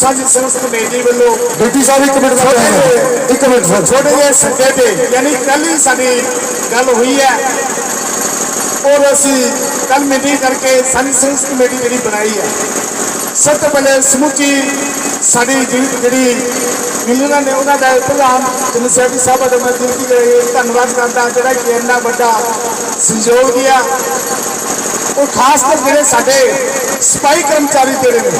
ਸਾਂਝੀ ਸੰਸਥ ਕਮੇਟੀ ਵੱਲੋਂ ਡਿਪਟੀ ਸਾਹਿਬ ਇੱਕ ਮਿੰਟ ਸਰ। ਇੱਕ ਮਿੰਟ ਸਰ। ਛੋਟੇ ਜਿਹੇ ਸੱਦੇ ਤੇ ਯਾਨੀ ਕੱਲ ਹੀ ਸਾਡੀ ਗੱਲ ਹੋਈ ਹੈ। ਔਰ ਅਸੀਂ ਕੱਲ ਮੀਟਿੰਗ ਕਰਕੇ ਸਾਂਝੀ ਸੰਸਥ ਕਮੇਟੀ ਜਿਹੜੀ ਬਣਾਈ ਹੈ ਸਭ ਤੋਂ ਪਹਿਲੇ ਸਮੁੱਚੀ ਸਾਡੀ ਜਿਹੜੀ ਮਿਲਣਾ ਨੇ ਉਹਨਾਂ ਦਾ ਪ੍ਰਧਾਨ ਜਨ ਸੈਕਟਰੀ ਸਾਹਿਬ ਦਾ ਮੈਂ ਦਿਲ ਦੀ ਧੰਨਵਾਦ ਕਰਦਾ ਜਿਹੜਾ ਕਿ ਇੰਨਾ ਵੱਡਾ ਸਹਿਯੋਗ ਦਿਆ। ਉਹ ਖਾਸ ਕਰ ਜਿਹੜੇ ਸਾਡੇ ਸਪਾਈ ਕਰਮਚਾਰੀ ਜਿਹੜੇ ਨੇ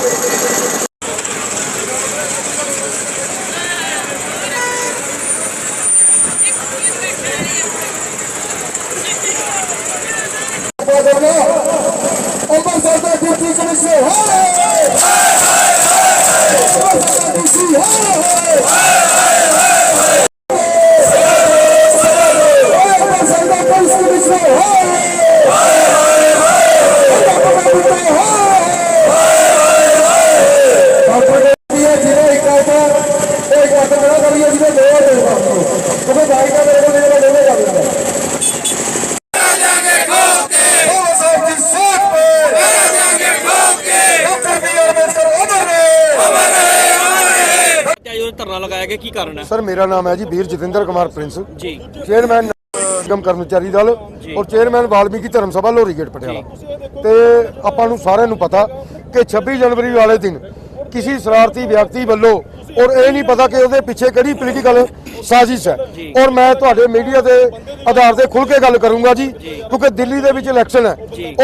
ਸਰ ਮੇਰਾ ਨਾਮ ਹੈ ਜੀ ਵੀਰ ਜਤਿੰਦਰ ਕੁਮਾਰ ਪ੍ਰਿੰਸ। ਜੀ। ਚੇਅਰਮੈਨ ਨਿਗਮ ਕਰਮਚਾਰੀ ਦਲ ਔਰ ਚੇਅਰਮੈਨ ਵਾਲਮੀਕੀ ਧਰਮ ਸਭਾ ਲੋਰੀ ਗੇਟ ਪਟਿਆਲਾ। ਤੇ ਆਪਾਂ ਨੂੰ ਸਾਰਿਆਂ ਨੂੰ ਪਤਾ ਕਿ 26 ਜਨਵਰੀ ਵਾਲੇ ਦਿਨ ਕਿਸੇ ਸ਼ਰਾਰਤੀ ਵਿਅਕਤੀ ਵੱਲੋਂ ਔਰ ਇਹ ਨਹੀਂ ਪਤਾ ਕਿ ਉਹਦੇ ਪਿੱਛੇ ਕਿਹੜੀ ਪੋਲੀਟੀਕਲ ਸਾਜ਼ਿਸ਼ ਹੈ। ਔਰ ਮੈਂ ਤੁਹਾਡੇ ਮੀਡੀਆ ਦੇ ਆਧਾਰ ਤੇ ਖੁੱਲ ਕੇ ਗੱਲ ਕਰੂੰਗਾ ਜੀ ਕਿਉਂਕਿ ਦਿੱਲੀ ਦੇ ਵਿੱਚ ਇਲੈਕਸ਼ਨ ਹੈ।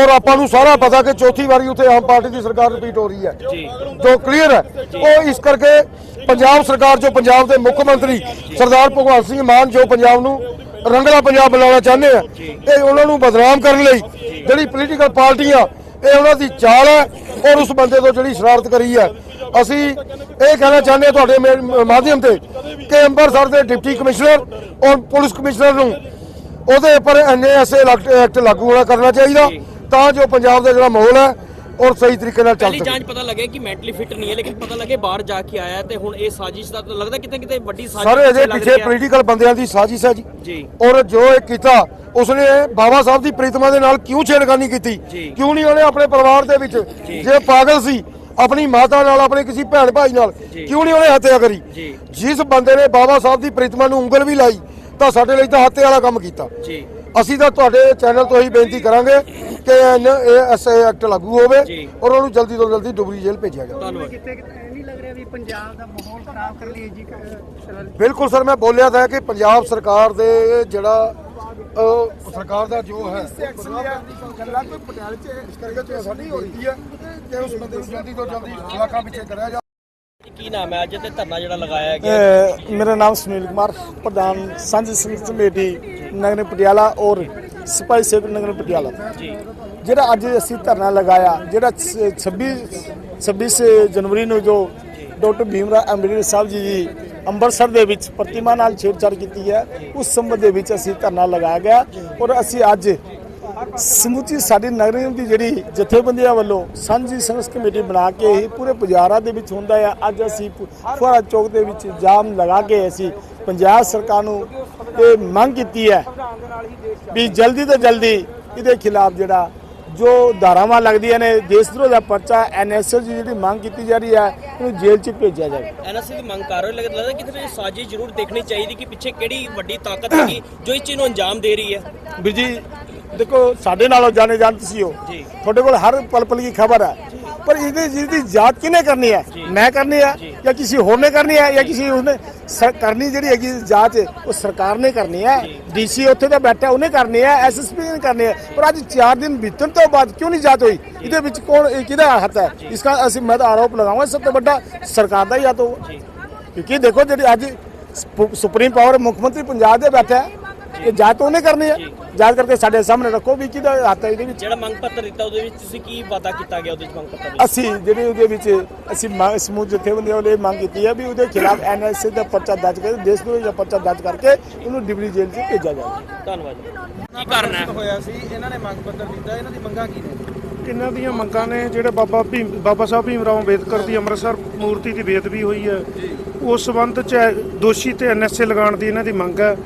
ਔਰ ਆਪਾਂ ਨੂੰ ਸਾਰਾ ਪਤਾ ਕਿ ਚੌਥੀ ਵਾਰੀ ਉੱਥੇ ਆਮ ਪਾਰਟੀ ਦੀ ਸਰਕਾਰ ਰਿਪੀਟ ਹੋ ਰਹੀ ਹੈ। ਜੋ। ਕਲੀਅਰ ਹੈ। ਉਹ ਇਸ ਕਰਕੇ ਪੰਜਾਬ ਸਰਕਾਰ ਜੋ ਪੰਜਾਬ ਦੇ ਮੁੱਖ ਮੰਤਰੀ ਸਰਦਾਰ ਭਗਵੰਤ ਸਿੰਘ ਮਾਨ ਜੋ ਪੰਜਾਬ ਨੂੰ ਰੰਗਲਾ ਪੰਜਾਬ ਬਣਾਉਣਾ ਚਾਹੁੰਦੇ ਆ ਇਹ ਉਹਨਾਂ ਨੂੰ ਬਦਨਾਮ ਕਰਨ ਲਈ ਜਿਹੜੀ ਪੋਲੀਟੀਕਲ ਪਾਰਟੀਆਂ ਇਹ ਉਹਨਾਂ ਦੀ ਚਾਲ ਹੈ ਔਰ ਉਸ ਬੰਦੇ ਤੋਂ ਜਿਹੜੀ ਸ਼ਰਾਰਤ ਕਰੀ ਹੈ ਅਸੀਂ ਇਹ ਕਹਿਣਾ ਚਾਹੁੰਦੇ ਹਾਂ ਤੁਹਾਡੇ ਮਾਧਿਅਮ ਤੇ ਕਿ ਅੰਮ੍ਰਿਤਸਰ ਦੇ ਡਿਪਟੀ ਕਮਿਸ਼ਨਰ ਔਰ ਪੁਲਿਸ ਕਮਿਸ਼ਨਰ ਨੂੰ ਉਹਦੇ ਉੱਪਰ ਐਨਏਐਸਏ ਐਕਟ ਲਾਗੂ ਹੋਣਾ ਕਰਨਾ ਚਾਹੀਦਾ ਤਾਂ ਜੋ ਪੰਜਾਬ ਦਾ ਜਿਹੜਾ ਮਾਹੌਲ ਹੈ ਔਰ ਸਹੀ ਤਰੀਕੇ ਨਾਲ ਚੱਲ ਪਹਿਲੀ ਸਕੇ ਜਾਂਚ ਪਤਾ ਲੱਗੇ ਕਿ ਮੈਂਟਲੀ ਫਿਟ ਨਹੀਂ ਹੈ ਲੇਕਿਨ ਪਤਾ ਲੱਗੇ ਬਾਹਰ ਜਾ ਕੇ ਆਇਆ ਤੇ ਹੁਣ ਇਹ ਸਾਜ਼ਿਸ਼ ਦਾ ਲੱਗਦਾ ਕਿਤੇ ਕਿਤੇ ਵੱਡੀ ਸਾਜ਼ਿਸ਼ ਸਾਰੇ ਲੱਗ ਪਿੱਛੇ। ਪੋਲੀਟੀਕਲ ਬੰਦਿਆਂ ਦੀ ਸਾਜ਼ਿਸ਼ ਹੈ ਜੀ। ਔਰ ਜੋ ਇਹ ਕੀਤਾ ਉਸਨੇ ਬਾਬਾ ਸਾਹਿਬ ਦੀ ਪ੍ਰੀਤਮਾ ਦੇ ਨਾਲ ਕਿਉਂ ਛੇੜਖਾਨੀ ਕੀਤੀ। ਕਿਉਂ ਨਹੀਂ ਉਹਨੇ ਆਪਣੇ ਪਰਿਵਾਰ ਦੇ ਵਿੱਚ ਜੇ ਪਾਗਲ ਸੀ ਆਪਣੀ ਮਾਤਾ ਨਾਲ ਆਪਣੇ ਕਿਸੇ ਭੈਣ ਭਾਈ ਨਾਲ। ਕਿਉਂ ਨਹੀਂ ਉਹਨੇ ਹੱਤਿਆ ਕਰੀ? ਜੀ। ਜਿਸ ਬੰਦੇ ਨੇ ਬਾਬਾ ਸਾਹਿਬ ਦੀ ਪ੍ਰੀਤਮਾ ਨੂੰ ਉਂਗਲ ਵੀ ਲਾਈ ਤਾਂ ਸਾਡੇ ਲਈ ਤਾਂ ਹੱਤੇ ਵਾਲਾ ਕੰਮ ਕੀਤਾ। ਜੀ। ਅਸੀਂ ਤਾਂ ਤੁਹਾਡੇ ਚੈਨਲ ਤੋਂ ਹੀ ਬੇਨਤੀ ਕਰਾਂਗੇ ਕਿ ਐਨਏਐਸਏ ਐਕਟ ਲਾਗੂ ਹੋਵੇ। ਔਰ ਉਹਨੂੰ ਜਲਦੀ ਤੋਂ ਜਲਦੀ ਡੁਬਰੀ ਜੇਲ੍ਹ ਭੇਜਿਆ ਜਾਵੇ। ਧੰਨਵਾਦ। ਕਿਤੇ ਕਿਤੇ ਨਹੀਂ ਲੱਗ ਰਿਹਾ ਵੀ ਪੰਜਾਬ ਦਾ ਮਾਹੌਲ ਖਰਾਬ ਕਰ ਲਈ ਜੀ ਕ- ਬਿਲਕੁਲ ਸਰ ਮੈਂ ਬੋਲਿਆ ਤਾਂ ਕਿ ਪੰਜਾਬ ਸਰਕਾਰ ਦੇ ਜਿਹੜਾ ਸਰਕਾਰ ਦਾ ਜੋ ਹੈ ਗੱਲਾਂ ਕੋਈ ਪਟਿਆਲੇ ਚ ਇਸ ਕਰਕੇ ਤੇ ਸਾਡੀ ਹੋ ਰਹੀ। ਹੈ ਕਿ ਉਸ ਬੰਦੇ ਨੂੰ ਜਲਦੀ ਤੋਂ ਜਲਦੀ ਇਲਾਕਾ ਪਿੱਛੇ ਕਰਿਆ ਜਾ ਕੀ ਨਾਮ ਹੈ? ਅੱਜ ਤੇ ਧਰਨਾ ਜਿਹੜਾ ਲਗਾਇਆ ਗਿਆ। ਮੇਰਾ ਨਾਮ ਸੁਨੀਲ ਕੁਮਾਰ ਪ੍ਰਧਾਨ ਸਾਂਝੀ ਸੰਗਠਨ ਕਮੇਟੀ ਨਗਰ ਪਟਿਆਲਾ ਔਰ ਸਿਪਾਹੀ ਸੇਵਕ ਨਗਰ ਪਟਿਆਲਾ। ਜੀ। ਜਿਹੜਾ ਅੱਜ ਅਸੀਂ ਧਰਨਾ ਲਗਾਇਆ ਜਿਹੜਾ 26 26 ਜਨਵਰੀ ਨੂੰ ਜੋ। ਡਾਕਟਰ ਭੀਮਰਾਵ ਅੰਬੇਡਕਰ ਸਾਹਿਬ ਜੀ ਦੀ ਅੰਮ੍ਰਿਤਸਰ ਦੇ ਵਿੱਚ ਪ੍ਰਤਿਮਾ ਨਾਲ ਛੇੜਛਾੜ ਕੀਤੀ ਹੈ। ਉਸ ਸੰਬੰਧ ਦੇ ਵਿੱਚ ਅਸੀਂ ਧਰਨਾ ਲਗਾਇਆ ਗਿਆ ਔਰ ਅਸੀਂ ਅੱਜ ਸਮੁੱਚੀ ਸਾਡੀ ਨਗਰ ਦੀ ਜਿਹੜੀ ਜਥੇਬੰਦੀਆਂ ਵੱਲੋਂ ਸਾਂਝੀ ਸੰਘਰਸ਼ ਕਮੇਟੀ ਬਣਾ ਕੇ ਇਹ ਪੂਰੇ ਪੁਜਾਰਾ ਦੇ ਵਿੱਚ ਹੁੰਦਾ ਹੈ। ਅੱਜ ਅਸੀਂ ਫੁਆਰਾ ਚੌਕ ਦੇ ਵਿੱਚ ਜਾਮ ਲਗਾ ਕੇ ਅਸੀਂ ਪੰਜਾਬ ਸਰਕਾਰ ਨੂੰ ਇਹ ਮੰਗ ਕੀਤੀ ਹੈ ਵੀ ਜਲਦੀ ਤੋਂ ਜਲਦੀ ਇਹਦੇ ਖਿਲਾਫ ਜਿਹੜਾ ਜੋ ਧਾਰਾਵਾਂ ਲੱਗਦੀਆਂ ਨੇ ਦੇਸ਼ ਵਿਰੋਧ ਦਾ ਪਰਚਾ ਐਨਐਸਐਸ ਦੀ ਜਿਹੜੀ ਮੰਗ ਕੀਤੀ ਜਾ ਰਹੀ ਹੈ ਉਹਨੂੰ ਜੇਲ੍ਹ 'ਚ ਭੇਜਿਆ ਜਾਵੇ। ਐਨਐਸਸੀ ਦੀ ਮੰਗ ਕਰ ਰਹੇ ਲੱਗਦਾ ਲੱਗਦਾ ਕਿਤੇ ਨਾ ਸਾਜ਼ਿਸ਼ ਜ਼ਰੂਰ ਦੇਖਣੀ ਚਾਹੀਦੀ ਕਿ ਪਿੱਛੇ ਕਿਹੜੀ ਵੱਡੀ ਤਾਕਤ ਹੈਗੀ ਜੋ ਇਸ ਚੀਜ਼ ਨੂੰ ਅੰਜਾਮ ਦੇ ਰਹੀ ਹੈ। ਵੀਰ ਜੀ ਦੇਖੋ ਸਾਡੇ ਨਾਲੋਂ ਜਾਣੇ ਜਾਣ ਤੁਸੀਂ ਹੋ। ਤੁਹਾਡੇ ਕੋਲ ਹਰ ਪਲ ਪਲ ਦੀ ਖਬਰ ਹੈ। ਪਰ ਇਹਦੀ ਜਿਹਦੀ ਜਾਂਚ ਕਿਹਨੇ ਕਰਨੀ ਹੈ? ਮੈਂ ਕਰਨੀ ਹੈ ਜਾਂ। ਕਿਸੇ ਹੋਰ ਨੇ ਕਰਨੀ ਹੈ ਜਾਂ ਕਿਸੇ ਉਸਨੇ ਕਰਨੀ ਜਿਹੜੀ ਹੈਗੀ ਜਾਂਚ ਉਹ ਸਰਕਾਰ ਨੇ ਕਰਨੀ ਹੈ। ਡੀਸੀ ਉੱਥੇ ਤਾਂ ਬੈਠਾ ਉਹਨੇ ਕਰਨੀ ਹੈ ਐਸਐਸਪੀ ਨੇ ਕਰਨੀ ਹੈ। ਪਰ ਅੱਜ 4 ਦਿਨ ਬੀਤਣ ਤੋਂ ਬਾਅਦ ਕਿਉਂ ਨਹੀਂ ਜਾਂਚ ਹੋਈ? ਇਹਦੇ ਵਿੱਚ ਕੌਣ ਕਿਹਦਾ ਹੱਥ ਹੈ? ਇਸ ਦਾ ਅਸੀਂ ਮੈਂ ਤਾਂ ਆਰੋਪ ਲਗਾਵਾਂਗਾ ਸਭ ਤੋਂ ਵੱਡਾ ਸਰਕਾਰ ਦਾ ਹੀ ਹੱਥ ਹੋਊਗਾ। ਕਿਉਂਕਿ ਦੇਖੋ ਜਿਹੜੀ ਅੱਜ ਸੁਪਰੀਮ ਪਾਵਰ ਮੁੱਖ ਮੰਤਰੀ ਪੰਜਾਬ ਦੇ ਬੈਠਾ ਹੈ ਇਹ ਜਾਂਚ ਉਹਨੇ ਕਰਨੀ ਹੈ। ਜਾਂਚ ਕਰਕੇ ਸਾਡੇ ਸਾਹਮਣੇ ਰੱਖੋ ਵੀ ਕਿਹਦਾ ਹੱਥ ਹੈ ਇਹਦੇ ਵਿੱਚ। ਜਿਹੜਾ ਮੰਗ ਪੱਤਰ ਦਿੱਤਾ ਉਹਦੇ ਵਿੱਚ ਤੁਸੀਂ ਕੀ ਵਾਅਦਾ ਕੀਤਾ ਗਿਆ ਉਹਦੇ ਵਿੱਚ ਮੰਗ ਪੱਤਰ ਵਿੱਚ? ਅਸੀਂ ਜਿਹੜੇ ਉਹਦੇ ਵਿੱਚ ਅਸੀਂ ਮੰਗ- ਸਮੂਹ ਜਥੇਬੰਦੀਆਂ ਵੱਲੋਂ ਇਹ ਮੰਗ ਕੀਤੀ ਹੈ ਵੀ ਉਹਦੇ ਖਿਲਾਫ ਐਨਐਸਏ ਦਾ ਪਰਚਾ ਦਰਜ ਕਰਕੇ ਦੇਸ਼ ਨੂੰ ਦਾ ਪਰਚਾ ਦਰਜ ਕਰਕੇ ਉਹਨੂੰ ਡਿਬਰੀ ਜੇਲ੍ਹ 'ਚ ਭੇਜਿਆ ਜਾਵੇ। ਧੰਨਵਾਦ ਜੀ। ਕੀ ਕਾਰਨ ਹੈ? ਹੋਇਆ ਸੀ ਇਹਨਾਂ ਨੇ ਮੰਗ ਪੱਤਰ ਦਿੱਤਾ ਇਹਨਾਂ ਦੀ ਮੰਗਾਂ ਕੀ ਨੇ? ਇਹਨਾਂ ਦੀਆਂ ਮੰਗਾਂ ਨੇ ਜਿਹੜੇ ਬਾਬਾ ਭੀਮ ਬਾਬਾ ਸਾਹਿਬ ਭੀਮ ਰਾਓ ਅੰਬੇਦਕਰ ਦੀ ਅੰਮ੍ਰਿਤਸਰ ਮੂਰਤੀ ਦੀ ਬੇਦਬੀ ਹੋਈ ਹੈ। ਉਸ ਸਬੰਧ 'ਚ ਦੋਸ਼ੀ ਤੇ ਐਨਐਸਏ ਲਗਾਉਣ ਦੀ ਇਹਨਾਂ ਦੀ ਮੰਗ ਹੈ।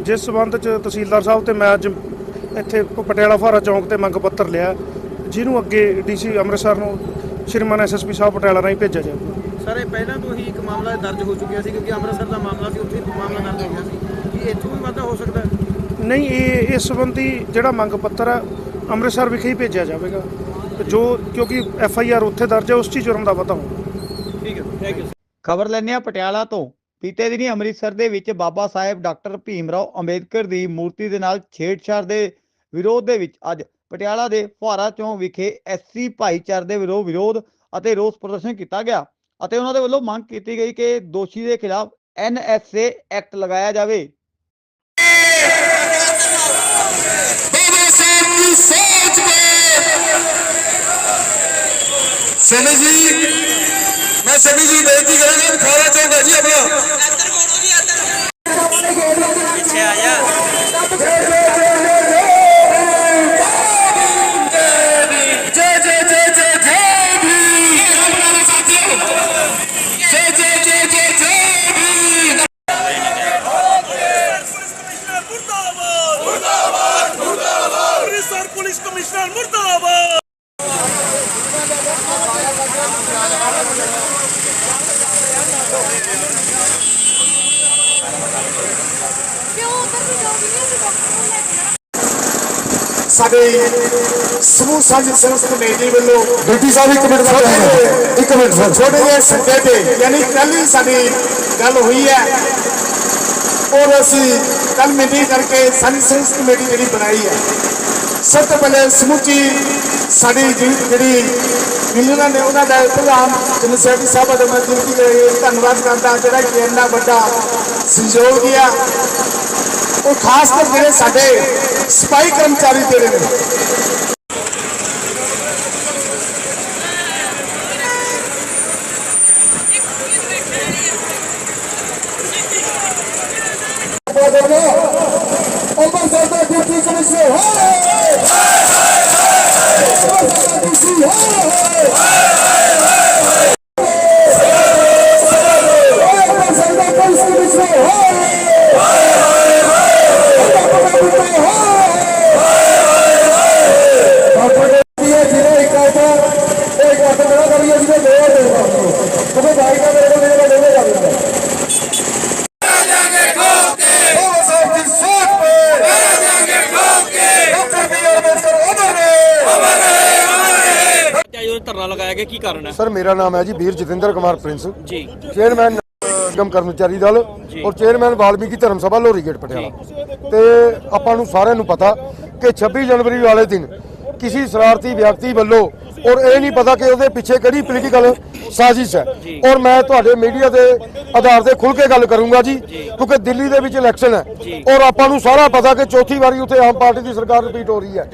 ਜਿਸ ਸਬੰਧ 'ਚ ਤਹਿਸੀਲਦਾਰ ਸਾਹਿਬ ਤੇ ਮੈਂ ਅੱਜ ਇੱਥੇ ਪਟਿਆਲਾ ਫਾਰਾ ਚੌਂਕ ਤੇ ਮੰਗ ਪੱਤਰ ਲਿਆ ਜਿਹਨੂੰ ਅੱਗੇ ਡੀਸੀ ਅੰਮ੍ਰਿਤਸਰ ਨੂੰ ਸ਼੍ਰੀਮਾਨ ਐਸਐਸਪੀ ਸਾਹਿਬ ਪਟਿਆਲਾ ਰਾਹੀਂ ਭੇਜਿਆ ਜਾਊਗਾ। ਸਰ ਇਹ ਪਹਿਲਾਂ ਤੋਂ ਹੀ ਇੱਕ ਮਾਮਲਾ ਦਰਜ ਹੋ ਚੁੱਕਿਆ ਸੀ ਕਿਉਂਕਿ ਅੰਮ੍ਰਿਤਸਰ ਦਾ ਮਾਮਲਾ ਸੀ ਉੱਥੇ ਹੀ ਮਾਮਲਾ ਦਰਜ ਹੋ ਗਿਆ ਸੀ। ਕੀ ਇੱਥੋਂ ਵੀ ਵਾਧਾ ਹੋ ਸਕਦਾ ਨਹੀਂ ਇਹ ਇਸ ਸੰਬੰਧੀ ਜਿਹੜਾ ਮੰਗ ਪੱਤਰ ਹੈ ਅੰਮ੍ਰਿਤਸਰ ਵਿਖੇ ਹੀ ਭੇਜਿਆ ਜਾਵੇਗਾ। ਜੋ ਕਿਉਂਕਿ ਐਫ ਆਈ ਆਰ ਉੱਥੇ ਦਰਜ ਹੈ ਉਸ 'ਚ ਹੀ ਜੁਰਮ ਦਾ ਵਾਧਾ ਹੋਊਗਾ। ਠੀਕ ਹੈ ਥੈਂਕ ਯੂ ਖਬਰ ਲੈਂਦੇ ਹਾਂ ਪਟਿਆਲਾ ਤੋਂ। ਬੀਤੇ ਦਿਨੀ ਅੰਮ੍ਰਿਤਸਰ ਦੇ ਵਿੱਚ ਬਾਬਾ ਸਾਹਿਬ ਡਾਕਟਰ ਭੀਮ ਰਾਓ ਅੰਬੇਦਕਰ ਦੀ ਮੂਰਤੀ ਦੇ ਨਾਲ ਛੇੜਛਾੜ ਦੇ ਵਿਰੋਧ ਦੇ ਵਿੱਚ ਅੱਜ ਪਟਿਆਲਾ ਦੇ ਫੁਹਾਰਾ ਚੌਂਕ ਵਿਖੇ ਐਸਸੀ ਭਾਈਚਾਰੇ ਦੇ ਵਿਰੋਧ ਵਿਰੋਧ ਅਤੇ ਰੋਸ ਪ੍ਰਦਰਸ਼ਨ ਕੀਤਾ ਗਿਆ ਅਤੇ ਉਹਨਾਂ ਦੇ ਵੱਲੋਂ ਮੰਗ ਕੀਤੀ ਗਈ ਕਿ ਦੋਸ਼ੀ ਦੇ ਖਿਲਾਫ ਐਨਐਸਏ ਐਕਟ ਲਗਾਇਆ ਜਾਵੇ। बाबा ਮੈਂ ਸਭੀ ਜੀ ਬੇਨਤੀ ਕਰਾਂਗੇ ਖਾਰਾ ਚੌਂਗਾ ਜੀ ਆਪਣਾ। ਇੱਧਰ ਮੋੜੋ ਜੀ ਇੱਧਰ ਪਿੱਛੇ ਆ ਜਾ। ਸਮੂਹ ਸਾਂਝੀ ਸੰਸਥ ਕਮੇਟੀ ਵੱਲੋਂ ਡਿਪਟੀ ਸਾਹਿਬ ਇੱਕ ਮਿੰਟ ਜਿਹੇ- ਇੱਕ ਮਿੰਟ ਸਰ ਛੋਟੇ ਜਿਹੇ ਸੱਦੇ ਤੇ ਯਾਨੀ ਕੱਲ ਹੀ ਸਾਡੀ ਗੱਲ ਹੋਈ ਹੈ। ਔਰ ਅਸੀਂ ਕੱਲ ਮੀਟਿੰਗ ਕਰਕੇ ਸਾਡੀ ਸੰਸਥ ਕਮੇਟੀ ਜਿਹੜੀ ਬਣਾਈ ਹੈ ਸਭ ਤੋਂ ਪਹਿਲੇ ਸਮੁੱਚੀ ਸਾਡੀ ਜਿਹੜੀ- ਮਿਲਣਾ ਨੇ ਉਹਨਾਂ ਦਾ ਪ੍ਰਧਾਨ ਜਨ ਸੈਕਟਰੀ ਸਾਹਿਬ ਦਾ ਮੈਂ ਦਿਲ ਦੀ ਧੰਨਵਾਦ ਕਰਦਾ ਜਿਹੜਾ ਕਿ ਇੰਨਾ ਵੱਡਾ ਸਹਿਯੋਗ ਦਿਆ। ਉਹ ਖਾਸ ਕਰ ਜਿਹੜੇ ਸਾਡੇ ਸਪਾਈ ਕਰਮਚਾਰੀ ਜਿਹੜੇ ਨੇ ਗਿਆ ਕੀ ਕਾਰਨ ਹੈ? ਸਰ ਮੇਰਾ ਨਾਮ ਹੈ ਜੀ ਵੀਰ ਜਤਿੰਦਰ ਕੁਮਾਰ ਪ੍ਰਿੰਸ। ਜੀ। ਚੇਅਰਮੈਨ ਨਿਗਮ ਕਰਮਚਾਰੀ ਦਲ ਔਰ ਚੇਅਰਮੈਨ ਵਾਲਮੀਕੀ ਧਰਮ ਸਭਾ ਲੋਰੀ ਗੇਟ ਪਟਿਆਲਾ। ਤੇ ਆਪਾਂ ਨੂੰ ਸਾਰਿਆਂ ਨੂੰ ਪਤਾ ਕਿ 26 ਜਨਵਰੀ ਵਾਲੇ ਦਿਨ ਕਿਸੇ ਸ਼ਰਾਰਤੀ ਵਿਅਕਤੀ ਵੱਲੋਂ ਔਰ ਇਹ ਨਹੀਂ ਪਤਾ ਕਿ ਉਹਦੇ ਪਿੱਛੇ ਕਿਹੜੀ ਪੋਲੀਟੀਕਲ ਸਾਜ਼ਿਸ਼ ਹੈ। ਔਰ ਮੈਂ ਤੁਹਾਡੇ ਮੀਡੀਆ ਦੇ ਆਧਾਰ ਤੇ ਖੁੱਲ ਕੇ ਗੱਲ ਕਰੂੰਗਾ ਜੀ ਕਿਉਂਕਿ ਦਿੱਲੀ ਦੇ ਵਿੱਚ ਇਲੈਕਸ਼ਨ ਹੈ। ਔਰ ਆਪਾਂ ਨੂੰ ਸਾਰਾ ਪਤਾ ਕਿ ਚੌਥੀ ਵਾਰੀ ਉੱਥੇ ਆਮ ਪਾਰਟੀ ਦੀ ਸਰਕਾਰ ਰਿਪੀਟ ਹੋ ਰਹੀ ਹੈ।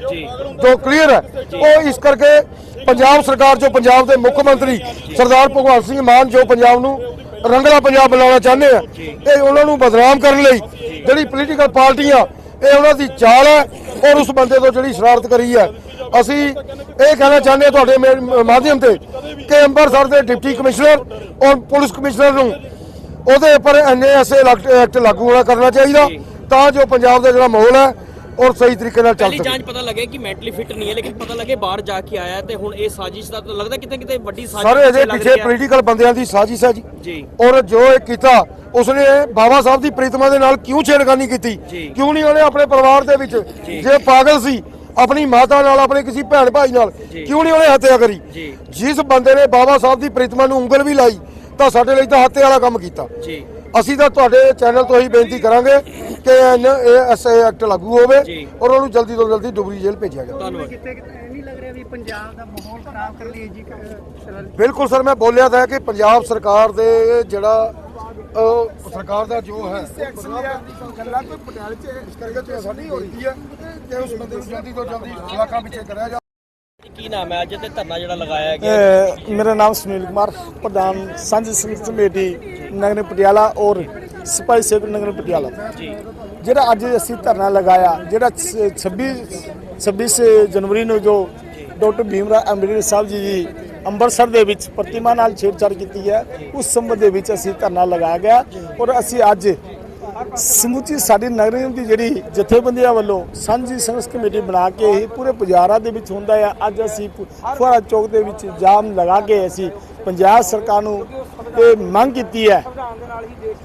ਜੋ। ਕਲੀਅਰ ਹੈ। ਉਹ ਇਸ ਕਰਕੇ ਪੰਜਾਬ ਸਰਕਾਰ ਜੋ ਪੰਜਾਬ ਦੇ ਮੁੱਖ ਮੰਤਰੀ ਸਰਦਾਰ ਭਗਵੰਤ ਸਿੰਘ ਮਾਨ ਜੋ ਪੰਜਾਬ ਨੂੰ ਰੰਗਲਾ ਪੰਜਾਬ ਬਣਾਉਣਾ ਚਾਹੁੰਦੇ ਆ ਇਹ ਉਹਨਾਂ ਨੂੰ ਬਦਨਾਮ ਕਰਨ ਲਈ ਜਿਹੜੀ ਪੋਲੀਟੀਕਲ ਪਾਰਟੀਆਂ ਇਹ ਉਹਨਾਂ ਦੀ ਚਾਲ ਹੈ ਔਰ ਉਸ ਬੰਦੇ ਤੋਂ ਜਿਹੜੀ ਸ਼ਰਾਰਤ ਕਰੀ ਹੈ ਅਸੀਂ ਇਹ ਕਹਿਣਾ ਚਾਹੁੰਦੇ ਹਾਂ ਤੁਹਾਡੇ ਮਾਧਿਅਮ ਤੇ ਕਿ ਅੰਮ੍ਰਿਤਸਰ ਦੇ ਡਿਪਟੀ ਕਮਿਸ਼ਨਰ ਔਰ ਪੁਲਿਸ ਕਮਿਸ਼ਨਰ ਨੂੰ ਉਹਦੇ ਉੱਪਰ ਐਨਏਐਸਏ ਐਕਟ ਲਾਗੂ ਹੋਣਾ ਕਰਨਾ ਚਾਹੀਦਾ ਤਾਂ ਜੋ ਪੰਜਾਬ ਦਾ ਜਿਹੜਾ ਮਾਹੌਲ ਹੈ ਔਰ ਸਹੀ ਤਰੀਕੇ ਨਾਲ ਚੱਲ ਸਕੇ। ਜਾਂਚ ਪਤਾ ਲੱਗੇ ਕਿ ਮੈਂਟਲੀ ਫਿਟ ਨਹੀਂ ਹੈ ਲੇਕਿਨ ਪਤਾ ਲੱਗੇ ਬਾਹਰ ਜਾ ਕੇ ਆਇਆ ਹੈ ਤੇ ਹੁਣ ਇਹ ਸਾਜ਼ਿਸ਼ ਦਾ ਤਾਂ ਲੱਗਦਾ ਕਿਤੇ ਕਿਤੇ ਵੱਡੀ ਸਾਜ਼ਿਸ਼ ਸਾਰੇ ਇਹਦੇ ਪਿੱਛੇ। ਪੋਲੀਟੀਕਲ ਬੰਦਿਆਂ ਦੀ ਸਾਜ਼ਿਸ਼ ਹੈ ਜੀ। ਔਰ ਜੋ ਇਹ ਕੀਤਾ ਉਸਨੇ ਬਾਬਾ ਸਾਹਿਬ ਦੀ ਪ੍ਰੀਤਮਾ ਦੇ ਨਾਲ ਕਿਉਂ ਛੇੜਖਾਨੀ ਕੀਤੀ। ਕਿਉਂ ਨਹੀਂ ਉਹਨੇ ਆਪਣੇ ਪਰਿਵਾਰ ਦੇ ਵਿੱਚ? ਜੇ ਪਾਗਲ ਸੀ ਆਪਣੀ ਮਾਤਾ ਨਾਲ ਆਪਣੇ ਕਿਸੇ ਭੈਣ ਭਾਈ ਨਾਲ ਕਿਉਂ ਨਹੀਂ ਉਹਨੇ ਹੱਤਿਆ ਕਰੀ? ਜੀ। ਜਿਸ ਬੰਦੇ ਨੇ ਬਾਬਾ ਸਾਹਿਬ ਦੀ ਪ੍ਰੀਤਮਾ ਨੂੰ ਉਂਗਲ ਵੀ ਲਾਈ ਤਾਂ ਸਾਡੇ ਲਈ ਤਾਂ ਹੱਤੇ ਵਾਲਾ ਕੰਮ ਕੀਤਾ। ਜੀ। ਅਸੀਂ ਤਾਂ ਤੁਹਾਡੇ ਚੈਨਲ ਤੋਂ ਹੀ ਬੇਨਤੀ ਕਰਾਂਗੇ ਕਿ ਐਸਏ ਐਕਟ ਲਾਗੂ ਹੋਵੇ। ਔਰ ਉਹਨੂੰ ਜਲਦੀ ਤੋਂ ਜਲਦੀ ਡੁਬਰੀ ਜੇਲ੍ਹ ਭੇਜਿਆ ਜਾਵੇ। ਧੰਨਵਾਦ। ਕਿਤੇ ਕਿਤੇ ਇਹ ਨਹੀਂ ਲੱਗ ਰਿਹਾ ਵੀ ਪੰਜਾਬ ਦਾ ਮਾਹੌਲ ਖਰਾਬ ਕਰ ਲਈ ਜੀ ਸਰ। ਬਿਲਕੁਲ ਸਰ ਮੈਂ ਬੋਲਿਆ ਤਾਂ ਹੈ ਕਿ ਪੰਜਾਬ ਸਰਕਾਰ ਦੇ ਜਿਹੜਾ ਅਹ, ਸਰਕਾਰ ਦਾ ਜੋ ਹੈ ਗੱਲਾਂ ਕੋਈ ਪਟਿਆਲੇ ਚ ਇਸ ਕਰਕੇ ਤੇ ਸਾਡੀ ਹੋ ਰਹੀ ਹੈ। ਕਿ ਉਸ ਬੰਦੇ ਨੂੰ ਜਲਦੀ ਤੋਂ ਜਲਦੀ ਇਲਾਕਾ ਪਿੱਛੇ ਕਰਿਆ ਜਾ ਕੀ ਨਾਮ ਹੈ? ਅੱਜ ਤੇ ਧਰਨਾ ਜਿਹੜਾ ਲਗਾਇਆ ਗਿਆ। ਅਹ ਮੇਰਾ ਨਾਮ ਸੁਨੀਲ ਕੁਮਾਰ ਪ੍ਰਧਾਨ ਸਾਂਝੀ ਸੰਗਠਨ ਕਮੇਟੀ ਨਗਰ ਪਟਿਆਲਾ ਔਰ ਸਿਪਾਹੀ ਸੇਵਕ ਨਗਰ ਪਟਿਆਲਾ। ਜੀ। ਜਿਹੜਾ ਅੱਜ ਅਸੀਂ ਧਰਨਾ ਲਗਾਇਆ ਜਿਹੜਾ 26 26 ਜਨਵਰੀ ਨੂੰ ਜੋ ਡਾਕਟਰ ਭੀਮਰਾਓ ਅੰਬੇਡਕਰ ਸਾਹਿਬ ਜੀ ਦੀ ਅੰਮ੍ਰਿਤਸਰ ਦੇ ਵਿੱਚ ਪ੍ਰਤਿਮਾ ਨਾਲ ਛੇੜਛਾੜ ਕੀਤੀ ਹੈ। ਉਸ ਸੰਬੰਧ ਦੇ ਵਿੱਚ ਅਸੀਂ ਧਰਨਾ ਲਗਾਇਆ ਗਿਆ ਔਰ ਅਸੀਂ ਅੱਜ ਸਮੁੱਚੀ ਸਾਡੀ ਨਗਰ ਨਿਗਮ ਦੀ ਜਿਹੜੀ ਜਥੇਬੰਦੀਆਂ ਵੱਲੋਂ ਸਾਂਝੀ ਸੰਘਰਸ਼ ਕਮੇਟੀ ਬਣਾ ਕੇ ਇਹ ਪੂਰੇ ਬਾਜ਼ਾਰਾਂ ਦੇ ਵਿੱਚ ਹੁੰਦਾ ਹੈ। ਅੱਜ ਅਸੀਂ ਫੁਆਰਾ ਚੌਕ ਦੇ ਵਿੱਚ ਜਾਮ ਲਗਾ ਕੇ ਅਸੀਂ ਪੰਜਾਬ ਸਰਕਾਰ ਨੂੰ ਇਹ ਮੰਗ ਕੀਤੀ ਹੈ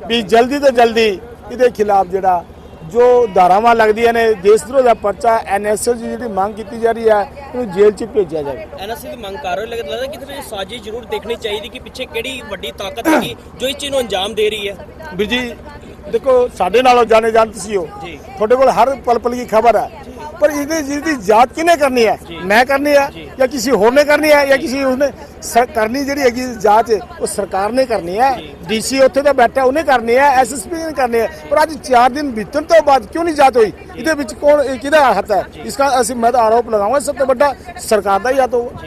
ਵੀ ਜਲਦੀ ਤੋਂ ਜਲਦੀ ਇਹਦੇ ਖਿਲਾਫ ਜਿਹੜਾ ਜੋ ਧਾਰਾਵਾਂ ਲੱਗਦੀਆਂ ਨੇ ਦੇਸ਼ ਵਿਰੋਧ ਦਾ ਪਰਚਾ ਐਨਐਸਓ ਦੀ ਜਿਹੜੀ ਮੰਗ ਕੀਤੀ ਜਾ ਰਹੀ ਹੈ ਉਹਨੂੰ ਜੇਲ੍ਹ 'ਚ ਭੇਜਿਆ ਜਾਵੇ। ਐਨਐਸਸੀ ਦੀ ਮੰਗ ਕਰ ਰਹੇ ਲੇਕਿਨ ਲੱਗਦਾ ਕਿਤੇ ਨਾ ਸਾਜ਼ਿਸ਼ ਜ਼ਰੂਰ ਦੇਖਣੀ ਚਾਹੀਦੀ ਕਿ ਪਿੱਛੇ ਕਿਹੜੀ ਵੱਡੀ ਤਾਕਤ ਹੈਗੀ ਜੋ ਇਸ ਚੀਜ਼ ਨੂੰ ਅੰਜਾਮ ਦੇ ਰਹੀ ਹੈ। ਵੀਰ ਜੀ ਦੇਖੋ ਸਾਡੇ ਨਾਲੋਂ ਜਾਣੇ ਜਾਣ ਤੁਸੀਂ ਹੋ। ਜੀ। ਤੁਹਾਡੇ ਕੋਲ ਹਰ ਪਲ ਪਲ ਦੀ ਖਬਰ ਹੈ। ਪਰ ਇਹਦੀ ਜਿਹਦੀ ਜਾਂਚ ਕਿਹਨੇ ਕਰਨੀ ਹੈ? ਮੈਂ ਕਰਨੀ ਹੈ ਜਾਂ। ਕਿਸੇ ਹੋਰ ਨੇ ਕਰਨੀ ਹੈ ਜਾਂ ਕਿਸੇ ਉਸਨੇ ਕਰਨੀ ਜਿਹੜੀ ਹੈਗੀ ਜਾਂਚ ਉਹ ਸਰਕਾਰ ਨੇ ਕਰਨੀ ਹੈ। ਡੀਸੀ ਉੱਥੇ ਤਾਂ ਬੈਠਾ ਉਹਨੇ ਕਰਨੀ ਹੈ ਐਸਐਸਪੀ ਨੇ ਕਰਨੀ ਹੈ। ਪਰ ਅੱਜ 4 ਦਿਨ ਬੀਤਣ ਤੋਂ ਬਾਅਦ ਕਿਉਂ ਨਹੀਂ ਜਾਂਚ ਹੋਈ? ਇਹਦੇ ਵਿੱਚ ਕੌਣ ਇਹ ਕਿਹਦਾ ਹੱਥ ਹੈ? ਇਸका ਅਸੀਂ ਮੈਂ ਤਾਂ ਆਰੋਪ ਲਗਾਉਂਗਾ ਸਭ ਤੋਂ ਵੱਡਾ ਸਰਕਾਰ ਦਾ ਹੀ ਹੱਥ ਹੋਊਗਾ।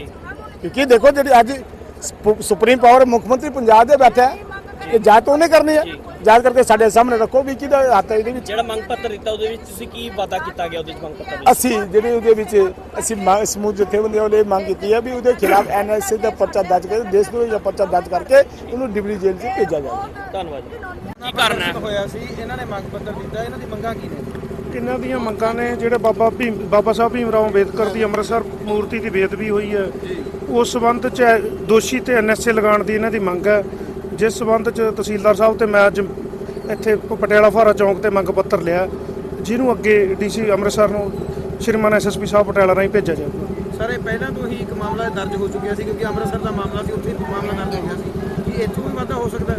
ਕਿਉਂਕਿ ਦੇਖੋ ਜਿਹੜੀ ਅੱਜ ਸੁਪ- ਸੁਪਰੀਮ ਪਾਵਰ ਮੁੱਖ ਮੰਤਰੀ ਪੰਜਾਬ ਦੇ ਬੈਠਾ ਹੈ ਇਹ ਜਾਂਚ ਤਾਂ ਉਹਨੇ ਕਰਨੀ ਹੈ ਜਾਂਚ ਕਰਕੇ ਸਾਡੇ ਸਾਹਮਣੇ ਰੱਖੋ ਵੀ ਕਿਹਦਾ ਹੱਥ ਹੈ ਇਹਦੇ ਵਿੱਚ। ਜਿਹੜਾ ਮੰਗ ਪੱਤਰ ਦਿੱਤਾ ਉਹਦੇ ਵਿੱਚ ਤੁਸੀਂ ਕੀ ਵਾਅਦਾ ਕੀਤਾ ਗਿਆ ਉਹਦੇ ਵਿੱਚ ਮੰਗ ਪੱਤਰ ਵਿੱਚ? ਅਸੀਂ ਜਿਹੜੇ ਉਹਦੇ ਵਿੱਚ ਅਸੀਂ ਮੰਗ- ਸਮੂਹ ਜਥੇਬੰਦੀਆਂ ਵੱਲੋਂ ਇਹ ਮੰਗ ਕੀਤੀ ਹੈ ਵੀ ਉਹਦੇ ਖਿਲਾਫ ਐਨਐਸਏ ਦਾ ਪਰਚਾ ਦਰਜ ਕਰਕੇ ਦੇਸ਼ ਵਿਰੋਧੀ ਦਾ ਪਰਚਾ ਦਰਜ ਕਰਕੇ ਉਹਨੂੰ ਡਿਬਰੀ ਜੇਲ੍ਹ 'ਚ ਭੇਜਿਆ ਜਾਵੇ। ਧੰਨਵਾਦ ਜੀ। ਕੀ ਕਾਰਨ ਹੈ? ਹੋਇਆ ਸੀ ਇਹਨਾਂ ਨੇ ਮੰਗ ਪੱਤਰ ਦਿੱਤਾ ਇਹਨਾਂ ਦੀ ਮੰਗਾਂ ਕੀ ਨੇ? ਇਹਨਾਂ ਦੀਆਂ ਮੰਗਾਂ ਨੇ? ਜਿਹੜੇ ਬਾਬਾ ਭੀਮ ਬਾਬਾ ਸਾਹਿਬ ਭੀਮ ਰਾਓ ਅੰਬੇਦਕਰ ਦੀ ਅੰਮ੍ਰਿਤਸਰ ਮੂਰਤੀ ਦੀ ਬੇਅਦਬੀ ਹੋਈ ਹੈ। ਉਸ ਸਬੰਧ 'ਚ ਦੋਸ਼ੀ ਤੇ ਐਨਐਸਏ ਲਗਾਉਣ ਦੀ ਇਹਨਾਂ ਦੀ ਮੰਗ ਹੈ। ਜਿਸ ਸਬੰਧ 'ਚ ਤਹਿਸੀਲਦਾਰ ਸਾਹਿਬ ਤੇ ਮੈਂ ਅੱਜ ਇੱਥੇ ਪਟਿਆਲਾ ਫਾਰਾ ਚੌਂਕ ਤੇ ਮੰਗ ਪੱਤਰ ਲਿਆ ਜਿਹਨੂੰ ਅੱਗੇ ਡੀਸੀ ਅੰਮ੍ਰਿਤਸਰ ਨੂੰ ਸ਼੍ਰੀਮਾਨ ਐਸਐਸਪੀ ਸਾਹਿਬ ਪਟਿਆਲਾ ਰਾਹੀਂ ਭੇਜਿਆ ਜਾਊਗਾ। ਸਰ ਇਹ ਪਹਿਲਾਂ ਤੋਂ ਹੀ ਇੱਕ ਮਾਮਲਾ ਦਰਜ ਹੋ ਚੁੱਕਿਆ ਸੀ ਕਿਉਂਕਿ ਅੰਮ੍ਰਿਤਸਰ ਦਾ ਮਾਮਲਾ ਸੀ ਉੱਥੇ ਮਾਮਲਾ ਦਰਜ ਹੋ ਗਿਆ ਸੀ। ਕੀ ਇੱਥੋਂ ਵੀ ਵਾਧਾ ਹੋ ਸਕਦਾ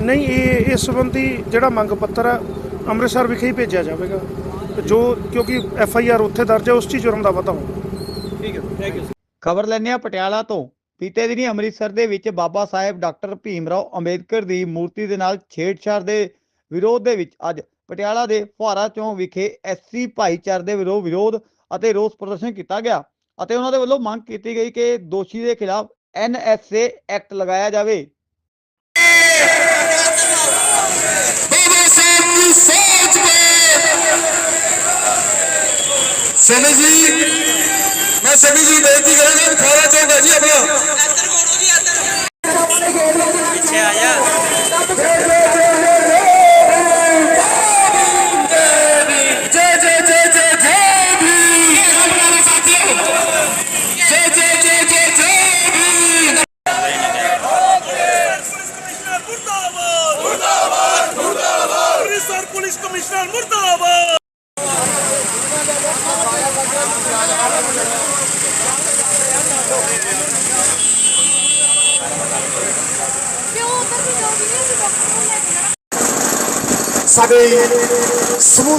ਨਹੀਂ ਇਹ ਇਸ ਸੰਬੰਧੀ ਜਿਹੜਾ ਮੰਗ ਪੱਤਰ ਹੈ ਅੰਮ੍ਰਿਤਸਰ ਵਿਖੇ ਹੀ ਭੇਜਿਆ ਜਾਵੇਗਾ। ਤੇ ਜੋ ਕਿਉਂਕਿ ਐਫ ਆਈ ਆਰ ਉੱਥੇ ਦਰਜ ਹੈ ਉਸ 'ਚ ਹੀ ਜੁਰਮ ਦਾ ਵਾਧਾ ਹੋਊਗਾ। ਠੀਕ ਹੈ ਥੈਂਕ ਯੂ ਖਬਰ ਲੈਂਦੇ ਹਾਂ ਪਟਿਆਲਾ ਤੋਂ। ਬੀਤੇ ਦਿਨੀ ਅੰਮ੍ਰਿਤਸਰ ਦੇ ਵਿੱਚ ਬਾਬਾ ਸਾਹਿਬ ਡਾਕਟਰ ਭੀਮ ਰਾਓ ਅੰਬੇਦਕਰ ਦੀ ਮੂਰਤੀ ਦੇ ਨਾਲ ਛੇੜਛਾੜ ਦੇ ਵਿਰੋਧ ਦੇ ਵਿੱਚ ਅੱਜ ਪਟਿਆਲਾ ਦੇ ਫੁਹਾਰਾ ਚੌਂਕ ਵਿਖੇ ਐਸਸੀ ਭਾਈਚਾਰੇ ਦੇ ਵਿਰੋਧ ਵਿਰੋਧ ਅਤੇ ਰੋਸ ਪ੍ਰਦਰਸ਼ਨ ਕੀਤਾ ਗਿਆ ਅਤੇ ਉਹਨਾਂ ਦੇ ਵੱਲੋਂ ਮੰਗ ਕੀਤੀ ਗਈ ਕਿ ਦੋਸ਼ੀ ਦੇ ਖਿਲਾਫ ਐਨਐਸਏ ਐਕਟ ਲਗਾਇਆ ਜਾਵੇ। बाबा ਮੈਂ ਸਭੀ ਜੀ ਬੇਨਤੀ ਕਰਾਂਗਾ ਖਾਰਾ ਚੌਂਕ ਜੀ ਆਪਣਾ ਇੱਧਰ ਮੋੜੋ ਜੀ ਇੱਧਰ। ਪਿੱਛੇ ਆ ਜਾ।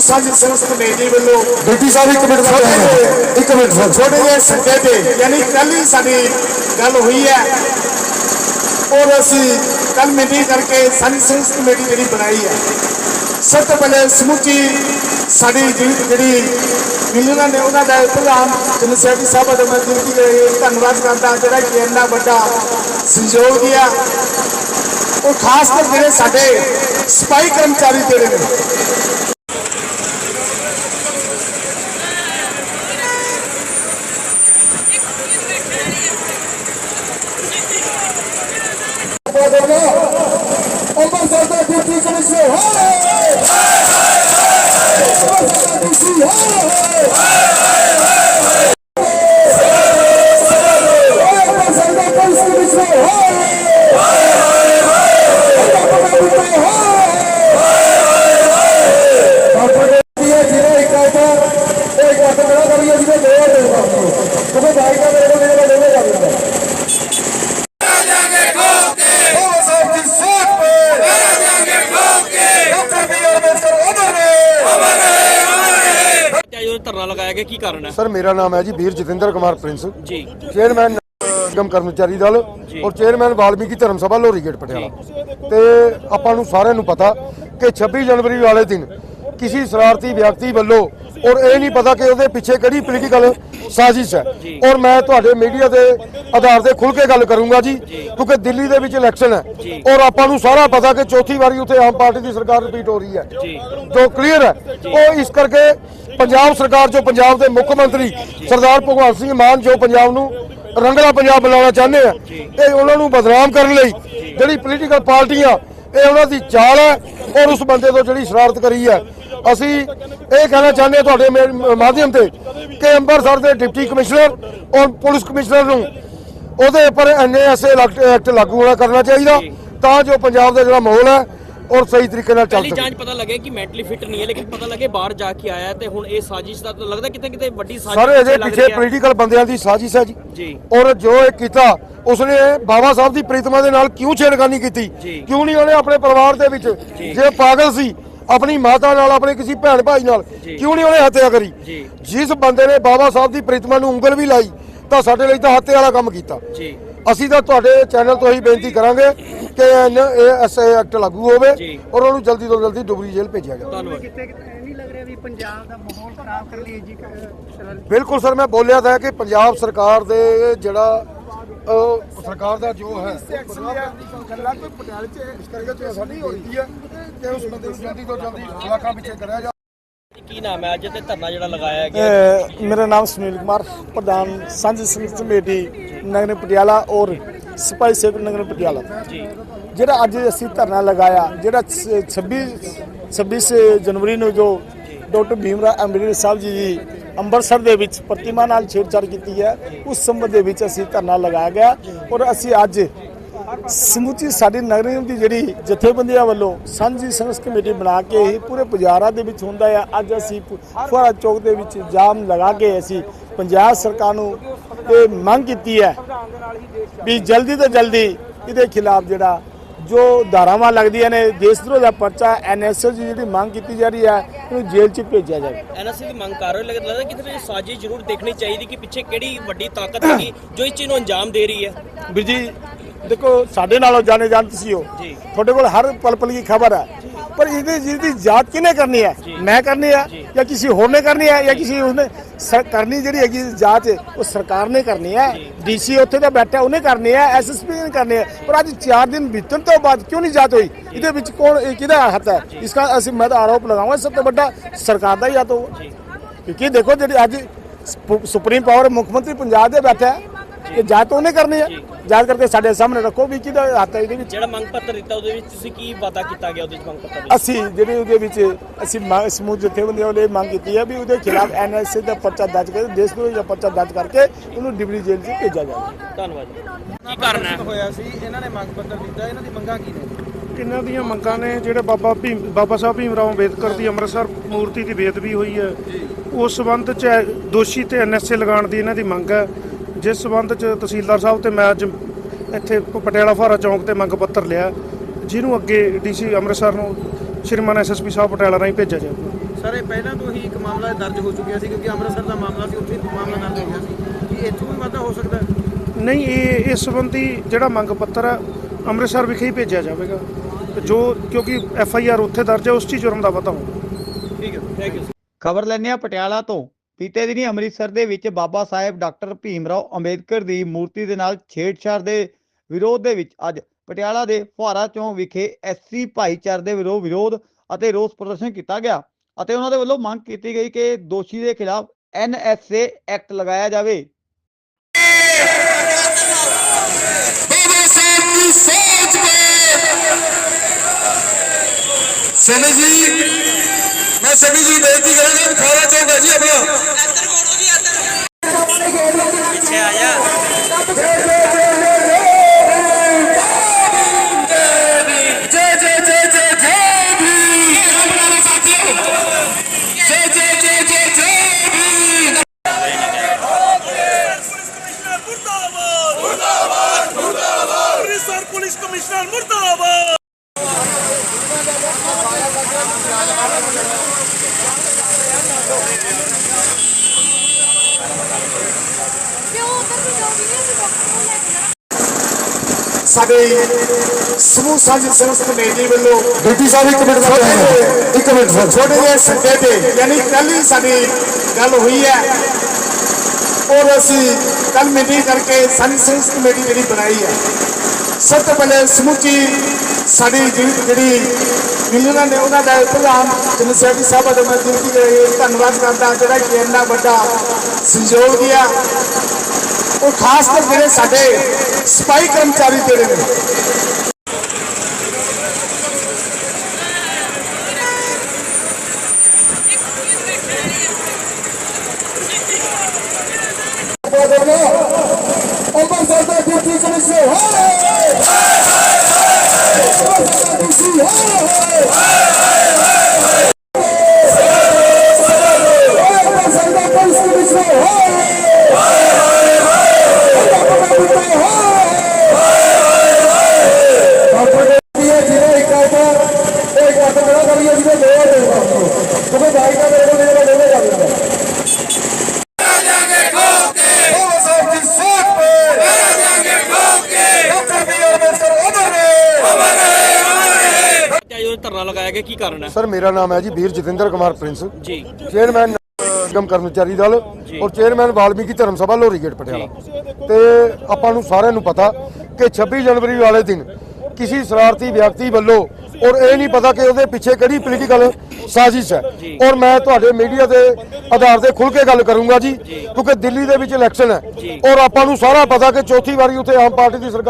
ਸਾਂਝੀ ਸੰਸਥਾ ਕਮੇਟੀ ਵੱਲੋਂ ਡਿਪਟੀ ਸਾਹਿਬ ਇੱਕ ਮਿੰਟ ਜਿਹੇ- ਇੱਕ ਮਿੰਟ ਸਰ ਛੋਟੇ ਜਿਹੇ ਸੱਦੇ ਤੇ ਯਾਨੀ ਕੱਲ ਹੀ ਸਾਡੀ ਗੱਲ ਹੋਈ ਹੈ। ਔਰ ਅਸੀਂ ਕੱਲ ਮੀਟਿੰਗ ਕਰਕੇ ਸਾਡੀ ਸੰਸਥਾ ਕਮੇਟੀ ਜਿਹੜੀ ਬਣਾਈ ਹੈ ਸਭ ਤੋਂ ਪਹਿਲੇ ਸਮੁੱਚੀ ਸਾਡੀ ਜਿਹੜੀ- ਜਿਹੜੀ ਯੂਨੀਅਨ ਨੇ ਉਹਨਾਂ ਦਾ ਪ੍ਰਧਾਨ ਜਨਰਲ ਸੈਕਟਰੀ ਸਾਹਿਬ ਦਾ ਮੈਂ ਦਿਲ ਦੀ ਧੰਨਵਾਦ ਕਰਦਾ ਜਿਹੜਾ ਕਿ ਇੰਨਾ ਵੱਡਾ ਸਹਿਯੋਗ ਦਿਆ। ਉਹ ਖਾਸ ਕਰ ਜਿਹੜੇ ਸਾਡੇ ਸਪਾਈ ਕਰਮਚਾਰੀ ਜਿਹੜੇ ਨੇ ਮੇਰਾ ਨਾਮ ਹੈ ਜੀ ਵੀਰ ਜਤਿੰਦਰ ਕੁਮਾਰ ਪ੍ਰਿੰਸ। ਜੀ। ਚੇਅਰਮੈਨ ਨਿਗਮ ਕਰਮਚਾਰੀ ਦਲ ਔਰ ਚੇਅਰਮੈਨ ਵਾਲਮੀਕੀ ਧਰਮ ਸਭਾ ਲੋਰੀ ਗੇਟ ਪਟਿਆਲਾ। ਤੇ ਆਪਾਂ ਨੂੰ ਸਾਰਿਆਂ ਨੂੰ ਪਤਾ ਕਿ 26 ਜਨਵਰੀ ਵਾਲੇ ਦਿਨ ਕਿਸੇ ਸ਼ਰਾਰਤੀ ਵਿਅਕਤੀ ਵੱਲੋਂ ਔਰ ਇਹ ਨਹੀਂ ਪਤਾ ਕਿ ਉਹਦੇ ਪਿੱਛੇ ਕਿਹੜੀ ਪੋਲੀਟੀਕਲ ਸਾਜ਼ਿਸ਼ ਹੈ। ਔਰ ਮੈਂ ਤੁਹਾਡੇ ਮੀਡੀਆ ਦੇ ਆਧਾਰ ਤੇ ਖੁੱਲ ਕੇ ਗੱਲ ਕਰੂੰਗਾ ਜੀ ਕਿਉਂਕਿ ਦਿੱਲੀ ਦੇ ਵਿੱਚ ਇਲੈਕਸ਼ਨ ਹੈ। ਔਰ ਆਪਾਂ ਨੂੰ ਸਾਰਾ ਪਤਾ ਕਿ ਚੌਥੀ ਵਾਰੀ ਉੱਥੇ ਆਮ ਪਾਰਟੀ ਦੀ ਸਰਕਾਰ ਰਿਪੀਟ ਹੋ ਰਹੀ ਹੈ। ਜੋ। ਕਲੀਅਰ ਹੈ। ਉਹ ਇਸ ਕਰਕੇ ਪੰਜਾਬ ਸਰਕਾਰ ਜੋ ਪੰਜਾਬ ਦੇ ਮੁੱਖ ਮੰਤਰੀ ਸਰਦਾਰ ਭਗਵੰਤ ਸਿੰਘ ਮਾਨ ਜੋ ਪੰਜਾਬ ਨੂੰ ਰੰਗਲਾ ਪੰਜਾਬ ਬਣਾਉਣਾ ਚਾਹੁੰਦੇ ਆ ਇਹ ਉਹਨਾਂ ਨੂੰ ਬਦਨਾਮ ਕਰਨ ਲਈ ਜਿਹੜੀ ਪੋਲੀਟੀਕਲ ਪਾਰਟੀਆਂ ਇਹ ਉਹਨਾਂ ਦੀ ਚਾਲ ਹੈ ਔਰ ਉਸ ਬੰਦੇ ਤੋਂ ਜਿਹੜੀ ਸ਼ਰਾਰਤ ਕਰੀ ਹੈ ਅਸੀਂ ਇਹ ਕਹਿਣਾ ਚਾਹੁੰਦੇ ਹਾਂ ਤੁਹਾਡੇ ਮਾਧਿਅਮ ਤੇ ਕਿ ਅੰਮ੍ਰਿਤਸਰ ਦੇ ਡਿਪਟੀ ਕਮਿਸ਼ਨਰ ਔਰ ਪੁਲਿਸ ਕਮਿਸ਼ਨਰ ਨੂੰ ਉਹਦੇ ਉੱਪਰ ਐਨਏਐਸਏ ਐਕਟ ਲਾਗੂ ਹੋਣਾ ਕਰਨਾ ਚਾਹੀਦਾ ਤਾਂ ਜੋ ਪੰਜਾਬ ਦਾ ਜਿਹੜਾ ਮਾਹੌਲ ਹੈ ਔਰ ਸਹੀ ਤਰੀਕੇ ਨਾਲ ਚੱਲ ਸਕੇ। ਜਾਂਚ ਪਤਾ ਲੱਗਿਆ ਕਿ ਮੈਂਟਲੀ ਫਿਟ ਨਹੀਂ ਹੈ ਲੇਕਿਨ ਪਤਾ ਲੱਗੇ ਬਾਹਰ ਜਾ ਕੇ ਆਇਆ ਤੇ ਹੁਣ ਇਹ ਸਾਜ਼ਿਸ਼ ਦਾ ਲੱਗਦਾ ਕਿਤੇ ਕਿਤੇ ਵੱਡੀ ਸਾਜ਼ਿਸ਼ ਸਾਰੇ ਲੱਗ ਪਿੱਛੇ। ਪੋਲੀਟੀਕਲ ਬੰਦਿਆਂ ਦੀ ਸਾਜ਼ਿਸ਼ ਹੈ ਜੀ। ਔਰ ਜੋ ਇਹ ਕੀਤਾ ਉਸਨੇ ਬਾਬਾ ਸਾਹਿਬ ਦੀ ਪ੍ਰੀਤਮਾ ਦੇ ਨਾਲ ਕਿਉਂ ਛੇੜਖਾਨੀ ਕੀਤੀ। ਕਿਉਂ ਨਹੀਂ ਉਹਨੇ ਆਪਣੇ ਪਰਿਵਾਰ ਦੇ ਵਿੱਚ ਜੇ। ਪਾਗਲ ਸੀ ਆਪਣੀ ਮਾਤਾ ਨਾਲ ਆਪਣੇ ਕਿਸੇ ਭੈਣ ਭਾਈ ਨਾਲ। ਕਿਉਂ ਨਹੀਂ ਉਹਨੇ ਹੱਤਿਆ ਕਰੀ। ਜਿਸ ਬੰਦੇ ਨੇ ਬਾਬਾ ਸਾਹਿਬ ਦੀ ਪ੍ਰੀਤਮਾ ਨੂੰ ਉਂਗਲ ਵੀ ਲਾਈ ਤਾਂ ਸਾਡੇ ਲਈ ਤਾਂ ਹੱਤਿਆ ਵਾਲਾ ਕੰਮ ਕੀਤਾ। ਜੀ। ਅਸੀਂ ਤਾਂ ਤੁਹਾਡੇ ਚੈਨਲ ਤੋਂ ਹੀ ਬੇਨਤੀ ਕਰਾਂਗੇ ਕਿ ਇਹ ਐਸਏ ਐਕਟ ਲਾਗੂ ਹੋਵੇ। ਔਰ ਉਹਨੂੰ ਜਲਦੀ ਤੋਂ ਜਲਦੀ ਡੁਬਰੀ ਜੇਲ੍ਹ ਭੇਜਿਆ ਜਾਵੇ। ਧੰਨਵਾਦ। ਕਿਤੇ ਕਿਤੇ ਇਹ ਨਹੀਂ ਲੱਗ ਰਿਹਾ ਵੀ ਪੰਜਾਬ ਦਾ ਮਾਹੌਲ ਖਰਾਬ ਕਰ ਲਈ ਜੀ ਬਿਲਕੁਲ ਸਰ ਮੈਂ ਬੋਲਿਆ ਤਾਂ ਕਿ ਪੰਜਾਬ ਸਰਕਾਰ ਦੇ ਜਿਹੜਾ ਸਰਕਾਰ ਦਾ ਜੋ ਹੈ ਗੱਲਾਂ ਕੋਈ ਪਟਿਆਲੇ ਚ ਇਸ ਕਰਕੇ ਸਾਡੀ ਹੋਈ ਹੈ। ਕਿ ਉਸ ਬੰਦੇ ਨੂੰ ਜਲਦੀ ਤੋਂ ਜਲਦੀ ਇਲਾਕਾ ਪਿੱਛੇ ਕਰਿਆ ਜਾਵੇ ਕੀ ਨਾਮ ਹੈ? ਅੱਜ ਤੇ ਧਰਨਾ ਜਿਹੜਾ ਲਗਾਇਆ ਗਿਆ। ਅਹ ਮੇਰਾ ਨਾਮ ਸੁਨੀਲ ਕੁਮਾਰ ਪ੍ਰਧਾਨ ਸਾਂਝੀ ਸੰਗਠਨ ਕਮੇਟੀ ਨਗਰ ਪਟਿਆਲਾ ਔਰ ਸਿਪਾਹੀ ਸੇਵਕ ਨਗਰ ਪਟਿਆਲਾ। ਜੀ। ਜਿਹੜਾ ਅੱਜ ਅਸੀਂ ਧਰਨਾ ਲਗਾਇਆ ਜਿਹੜਾ 26 26 ਜਨਵਰੀ ਨੂੰ ਜੋ ਡਾਕਟਰ ਭੀਮਰਾਵ ਅੰਬੇਡਕਰ ਸਾਹਿਬ ਜੀ ਦੀ ਅੰਮ੍ਰਿਤਸਰ ਦੇ ਵਿੱਚ ਪ੍ਰਤਿਮਾ ਨਾਲ ਛੇੜਛਾੜ ਕੀਤੀ ਹੈ ਉਸ ਸੰਬੰਧ ਦੇ ਵਿੱਚ ਅਸੀਂ ਧਰਨਾ ਲਗਾਇਆ ਗਿਆ ਔਰ ਅਸੀਂ ਅੱਜ ਸਮੁੱਚੀ ਸਾਡੀ ਨਗਰ ਨਿਗਮ ਦੀ ਜਿਹੜੀ ਜਥੇਬੰਦੀਆਂ ਵੱਲੋਂ ਸਾਂਝੀ ਸੰਘਰਸ਼ ਕਮੇਟੀ ਬਣਾ ਕੇ ਹੀ ਪੂਰੇ ਪੁਜਾਰਾ ਦੇ ਵਿੱਚ ਹੁੰਦਾ ਆ। ਅੱਜ ਅਸੀਂ ਫੁਆਰਾ ਚੌਕ ਦੇ ਵਿੱਚ ਜਾਮ ਲਗਾ ਕੇ ਅਸੀਂ ਪੰਜਾਬ ਸਰਕਾਰ ਨੂੰ ਇਹ ਮੰਗ ਕੀਤੀ ਹੈ ਵੀ ਜਲਦੀ ਤੋਂ ਜਲਦੀ ਇਹਦੇ ਖਿਲਾਫ ਜਿਹੜਾ ਜੋ ਧਾਰਾਵਾਂ ਲੱਗਦੀਆਂ ਨੇ ਦੇਸ਼ ਵਿਰੋਧ ਦਾ ਪਰਚਾ ਐਨਐਸਓ ਦੀ ਜਿਹੜੀ ਮੰਗ ਕੀਤੀ ਜਾ ਰਹੀ ਹੈ ਇਹਨੂੰ ਜੇਲ੍ਹ 'ਚ ਭੇਜਿਆ ਜਾਵੇ। ਐਨਐਸਸੀ ਦੀ ਮੰਗ ਕਰ ਰਹੇ ਹੋ ਲੱਗਦਾ ਕਿਤੇ ਨਾ ਸਾਜ਼ਿਸ਼ ਜ਼ਰੂਰ ਦੇਖਣੀ ਚਾਹੀਦੀ ਕਿ ਪਿੱਛੇ ਕਿਹੜੀ ਵੱਡੀ ਤਾਕਤ ਹੈਗੀ ਜੋ ਇਸ ਚੀਜ਼ ਨੂੰ ਅੰਜਾਮ ਦੇ ਰਹੀ ਹੈ। ਵੀਰ ਜੀ ਦੇਖੋ ਸਾਡੇ ਨਾਲੋਂ ਜਾਣੇ ਜਾਣ ਤੁਸੀਂ ਹੋ। ਤੁਹਾਡੇ ਕੋਲ ਹਰ ਪਲ ਪਲ ਦੀ ਖਬਰ ਹੈ। ਪਰ ਇਹਦੀ ਜਿਹਦੀ ਜਾਂਚ ਕਿਹਨੇ ਕਰਨੀ ਹੈ? ਮੈਂ ਕਰਨੀ ਹੈ ਜਾਂ। ਕਿਸੇ ਹੋਰ ਨੇ ਕਰਨੀ ਹੈ ਜਾਂ ਕਿਸੇ ਉਸਨੇ ਕਰਨੀ ਜਿਹੜੀ ਹੈਗੀ ਜਾਂਚ ਉਹ ਸਰਕਾਰ ਨੇ ਕਰਨੀ ਹੈ। ਡੀਸੀ ਉੱਥੇ ਦਾ ਬੈਠਾ ਉਹਨੇ ਕਰਨੀ ਹੈ ਐਸਐਸਪੀ ਨੇ ਕਰਨੀ ਹੈ। ਪਰ ਅੱਜ 4 ਦਿਨ ਬੀਤਣ ਤੋਂ ਬਾਅਦ ਕਿਉਂ ਨਹੀਂ ਜਾਂਚ ਹੋਈ? ਇਹਦੇ ਵਿੱਚ ਕੌਣ ਇਹ ਕਿਹਦਾ ਹੱਥ ਹੈ? ਇਸका ਅਸੀਂ ਮੈਂ ਤਾਂ ਆਰੋਪ ਲਗਾਉਂਗਾ ਸਭ ਤੋਂ ਵੱਡਾ ਸਰਕਾਰ ਦਾ ਹੀ ਹੱਥ ਹੋਊਗਾ। ਕਿਉਂਕਿ ਦੇਖੋ ਜਿਹੜੀ ਅੱਜ ਸੁਪ- ਸੁਪਰੀਮ ਪਾਵਰ ਮੁੱਖ ਮੰਤਰੀ ਪੰਜਾਬ ਦੇ ਬੈਠਾ ਹੈ ਇਹ ਜਾਂਚ ਤਾਂ ਉਹਨੇ ਕਰਨੀ ਹੈ ਜਾਂਚ ਕਰਕੇ ਸਾਡੇ ਸਾਹਮਣੇ ਰੱਖੋ ਵੀ ਕਿਹਦਾ ਹੱਥ ਹੈ ਇਹਦੇ ਵਿੱਚ। ਜਿਹੜਾ ਮੰਗ ਪੱਤਰ ਦਿੱਤਾ ਉਹਦੇ ਵਿੱਚ ਤੁਸੀਂ ਕੀ ਵਾਅਦਾ ਕੀਤਾ ਗਿਆ ਉਹਦੇ ਵਿੱਚ ਮੰਗ ਪੱਤਰ ਵਿੱਚ? ਅਸੀਂ ਜਿਹੜੇ ਉਹਦੇ ਵਿੱਚ ਅਸੀਂ ਮੰਗ- ਸਮੂਹ ਜਥੇਬੰਦੀਆਂ ਵੱਲੋਂ ਮੰਗ ਕੀਤੀ ਹੈ ਵੀ ਉਹਦੇ ਖਿਲਾਫ ਐਨਐਸਏ ਦਾ ਪਰਚਾ ਦਰਜ ਕਰਕੇ ਦੇਸ਼ ਵਿਰੋਧੀ ਦਾ ਪਰਚਾ ਦਰਜ ਕਰਕੇ ਉਹਨੂੰ ਡਿਬਰੀ ਜੇਲ੍ਹ 'ਚ ਭੇਜਿਆ ਜਾਵੇ। ਧੰਨਵਾਦ ਜੀ। ਕੀ ਕਰਨਾ ਹੋਇਆ ਸੀ ਇਹਨਾਂ ਨੇ ਮੰਗ ਪੱਤਰ ਦਿੱਤਾ ਇਹਨਾਂ ਦੀ ਮੰਗਾਂ ਕੀ ਨੇ? ਇਹਨਾਂ ਦੀਆਂ ਮੰਗਾਂ ਨੇ? ਜਿਹੜੇ ਬਾਬਾ ਭੀਮ ਬਾਬਾ ਸਾਹਿਬ ਭੀਮ ਰਾਓ ਅੰਬੇਦਕਰ ਦੀ ਅੰਮ੍ਰਿਤਸਰ ਮੂਰਤੀ ਦੀ ਬੇਅਦਬੀ ਹੋਈ ਹੈ। ਉਸ ਸਬੰਧ ਚ ਦੋਸ਼ੀ ਤੇ ਐਨਐਸਏ ਲਗਾਉਣ ਦੀ ਇਹਨਾਂ ਦੀ ਮੰਗ ਹੈ। ਜਿਸ ਸਬੰਧ ਚ ਤਹਿਸੀਲਦਾਰ ਸਾਹਿਬ ਤੇ ਮੈਂ ਅੱਜ ਇੱਥੇ ਪਟਿਆਲਾ ਫਾਰਾ ਚੌਂਕ ਤੇ ਮੰਗ ਪੱਤਰ ਲਿਆ ਜਿਹਨੂੰ ਅੱਗੇ ਡੀਸੀ ਅੰਮ੍ਰਿਤਸਰ ਨੂੰ ਸ਼੍ਰੀਮਾਨ ਐਸਐਸਪੀ ਸਾਹਿਬ ਪਟਿਆਲਾ ਰਾਹੀਂ ਭੇਜਿਆ ਜਾਊਗਾ। ਸਰ ਇਹ ਪਹਿਲਾਂ ਤੋਂ ਹੀ ਇੱਕ ਮਾਮਲਾ ਦਰਜ ਹੋ ਚੁੱਕਿਆ ਸੀ ਕਿਉਂਕਿ ਅੰਮ੍ਰਿਤਸਰ ਦਾ ਮਾਮਲਾ ਸੀ ਉੱਥੇ ਮਾਮਲਾ ਦਰਜ ਹੋ ਗਿਆ ਸੀ। ਕੀ ਇੱਥੋਂ ਵੀ ਵਾਧਾ ਹੋ ਸਕਦਾ ਨਹੀਂ ਇਹ ਇਸ ਸੰਬੰਧੀ ਜਿਹੜਾ ਮੰਗ ਪੱਤਰ ਹੈ ਅੰਮ੍ਰਿਤਸਰ ਵਿਖੇ ਹੀ ਭੇਜਿਆ ਜਾਵੇਗਾ। ਤੇ ਜੋ ਕਿਉਂਕਿ ਐਫ ਆਈ ਆਰ ਉੱਥੇ ਦਰਜ ਹੈ ਉਸ 'ਚ ਹੀ ਜੁਰਮ ਦਾ ਪਤਾ ਹੋਊਗਾ। ਠੀਕ ਹੈ ਥੈਂਕ ਯੂ ਖਬਰ ਲੈਂਦੇ ਹਾਂ ਪਟਿਆਲਾ ਤੋਂ। ਬੀਤੇ ਦਿਨੀ ਅੰਮ੍ਰਿਤਸਰ ਦੇ ਵਿੱਚ ਬਾਬਾ ਸਾਹਿਬ ਡਾਕਟਰ ਭੀਮ ਰਾਓ ਅੰਬੇਦਕਰ ਦੀ ਮੂਰਤੀ ਦੇ ਨਾਲ ਛੇੜਛਾੜ ਦੇ ਵਿਰੋਧ ਦੇ ਵਿੱਚ ਅੱਜ ਪਟਿਆਲਾ ਦੇ ਫੁਹਾਰਾ ਚੌਂ ਵਿਖੇ ਐਸਸੀ ਭਾਈਚਾਰ ਦੇ ਵਿਰੋਧ ਵਿਰੋਧ ਅਤੇ ਰੋਸ ਪ੍ਰਦਰਸ਼ਨ ਕੀਤਾ ਗਿਆ ਅਤੇ ਉਹਨਾਂ ਦੇ ਵੱਲੋਂ ਮੰਗ ਕੀਤੀ ਗਈ ਕਿ ਦੋਸ਼ੀ ਦੇ ਖਿਲਾਫ ਐਨਐਸਏ ਐਕਟ ਲਗਾਇਆ ਜਾਵੇ। ਸੈਣੀ ਜੀ ਮੈਂ ਸੈਣੀ ਜੀ ਬੇਨਤੀ ਕਰਾਂਗਾ ਜੀ ਆਪਣਾ ਇੱਧਰ ਮੋੜੋ ਜੀ ਇੱਧਰ ਪੁਲਿਸ ਕਮਿਸ਼ਨਰ ਸਾਡੇ ਸਮੂਹ ਸਾਂਝੀ ਸੰਸਥਾ ਕਮੇਟੀ ਵੱਲੋਂ ਡਿਊਟੀ ਸਾਹਿਬ ਇੱਕ ਮਿੰਟ ਜਿਹੇ- ਇੱਕ ਮਿੰਟ ਸਰ। ਛੋਟੇ ਜਿਹੇ ਸੱਦੇ ਤੇ ਯਾਨੀ ਕੱਲ ਹੀ ਸਾਡੀ ਗੱਲ ਹੋਈ ਹੈ। ਔਰ ਅਸੀਂ ਕੱਲ ਮੀਟਿੰਗ ਕਰਕੇ ਸਾਂਝੀ ਸੰਸਥਾ ਕਮੇਟੀ ਜਿਹੜੀ ਬਣਾਈ ਹੈ। ਸਭ ਤੋਂ ਪਹਿਲੇ ਸਮੁੱਚੀ ਸਾਡੀ ਜਿਹੜੀ- ਯੂਨੀਅਨਾਂ ਨੇ ਉਹਨਾਂ ਦਾ ਪ੍ਰਧਾਨ ਜਨ ਸੈਕਟਰੀ ਸਾਹਿਬ ਦਾ ਮੈਂ ਦਿਲ ਦੀ ਧੰਨਵਾਦ ਕਰਦਾ। ਜਿਹੜਾ ਕਿ ਇੰਨਾ ਵੱਡਾ ਸਹਿਯੋਗ ਦਿਆ। ਉਹ ਖਾਸ ਕਰ ਜਿਹੜੇ ਸਾਡੇ ਸਪਾਈ ਕਰਮਚਾਰੀ ਜਿਹੜੇ ਨੇ ਕਾਰਨ ਹੈ? ਸਰ ਮੇਰਾ ਨਾਮ ਹੈ ਜੀ ਵੀਰ ਜਤਿੰਦਰ ਕੁਮਾਰ ਪ੍ਰਿੰਸ। ਜੀ। ਚੇਅਰਮੈਨ ਨਿਗਮ ਕਰਮਚਾਰੀ ਦਲ ਔਰ ਚੇਅਰਮੈਨ ਵਾਲਮੀਕੀ ਧਰਮ ਸਭਾ ਲੋਰੀ ਗੇਟ ਪਟਿਆਲਾ। ਤੇ ਆਪਾਂ ਨੂੰ ਸਾਰਿਆਂ ਨੂੰ ਪਤਾ ਕਿ 26 ਜਨਵਰੀ ਵਾਲੇ ਦਿਨ ਕਿਸੇ ਸ਼ਰਾਰਤੀ ਵਿਅਕਤੀ ਵੱਲੋਂ ਔਰ ਇਹ ਨਹੀਂ ਪਤਾ ਕਿ ਉਹਦੇ ਪਿੱਛੇ ਕਿਹੜੀ ਪੋਲੀਟੀਕਲ ਸਾਜ਼ਿਸ਼ ਹੈ। ਔਰ ਮੈਂ ਤੁਹਾਡੇ ਮੀਡੀਆ ਦੇ ਆਧਾਰ ਤੇ ਖੁੱਲ ਕੇ ਗੱਲ ਕਰੂੰਗਾ ਜੀ ਕਿਉਂਕਿ ਦਿੱਲੀ ਦੇ ਵਿੱਚ ਇਲੈਕਸ਼ਨ ਹੈ। ਔਰ ਆਪਾਂ ਨੂੰ ਸਾਰਾ ਪਤਾ ਕਿ ਚੌਥੀ ਵਾਰੀ ਉੱਥੇ ਆਮ ਪਾਰਟੀ ਦੀ ਸਰਕਾਰ